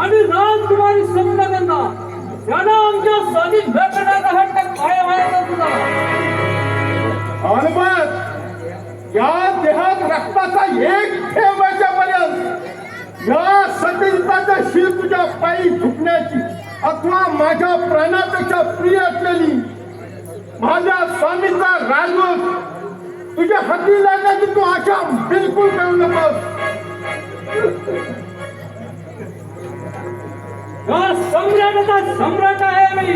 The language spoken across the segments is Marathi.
आणि राजकुमारी सप्तगंधा यांना आमच्या स्वाधीन भेटण्याचा हट्ट कायम आहे तुझा हनुमत या देहात रक्ताचा एक थेंब पर्यंत या सतीर्थाचा शील तुझ्या पायी झुकण्याची अथवा माझ्या प्राणापेक्षा प्रिय असलेली माझ्या स्वामीचा राजवत तुझ्या हाती लागण्याची तू आशा बिलकुल करू नकोस. सम्राटाचा सम्राट आहे मी.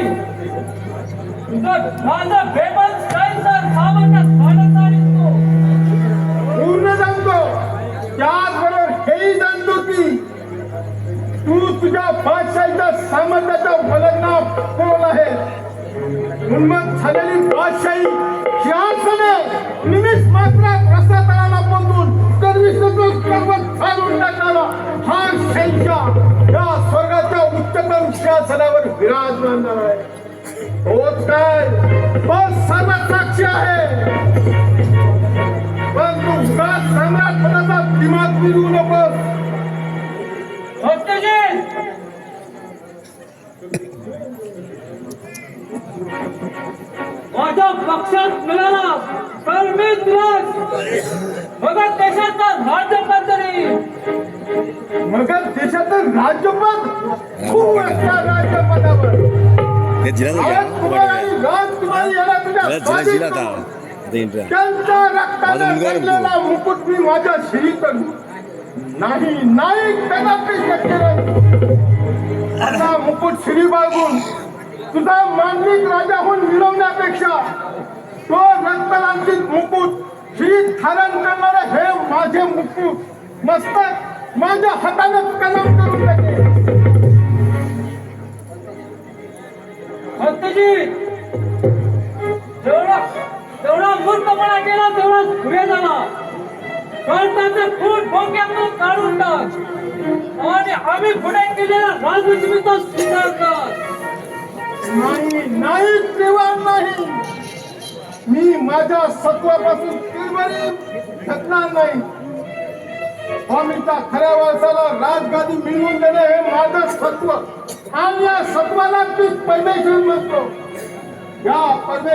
माझा बेबल स्टाईलचा सामान्य स्वागत आणि पूर्ण सांगतो. त्याचबरोबर हेही सांगतो की तू तुझ्या बादशाहीच्या सामर्थ्याचा वलगना कोण आहे? उन्मत झालेली बादशाही सिंहासने निमिष सिंहासनावर विराजमान आहे. होत काय? पण सर्व साक्षी आहे. पण तू उगाच सम्राट पदाचा दिमाग फिरवू नकोस. माझ्या पक्षात मिळाला तर मी तुला बघा देशाचा राज्यमंत्री मगर देशाचं राज्यपद खूप असल्या राज्यपदावर हे राजकुमार याला तुझ्या मुकुट मी माझ्या शिरी करू नाही नाही शक्य नाही. असा मुकुट शिरी बाळगून तुझा मानविक राजाहून मिळवण्यापेक्षा तो रक्तलांचित मुकुट श्री धारण करणारे हे माझे मुकुट मस्तक. माझ्या हाताने कलम करून जेवढा तेवढा मूर्खपणा केला तेवढा पुढे झाला. त्याचे फूट भोंग्यातून काढून टाक. आणि आम्ही पुढे केलेला राजलक्ष्मीचा स्वीकार कर नाही नाही किंवा नाही. मी माझ्या सत्वापासून किरवरी थकणार नाही. स्वामीच्या खऱ्या वारसाला राजगादी मिळवून देणे हे माझं सत्व. आणि या सत्वाला मी परमेश्वर म्हणतो या परमेश्वर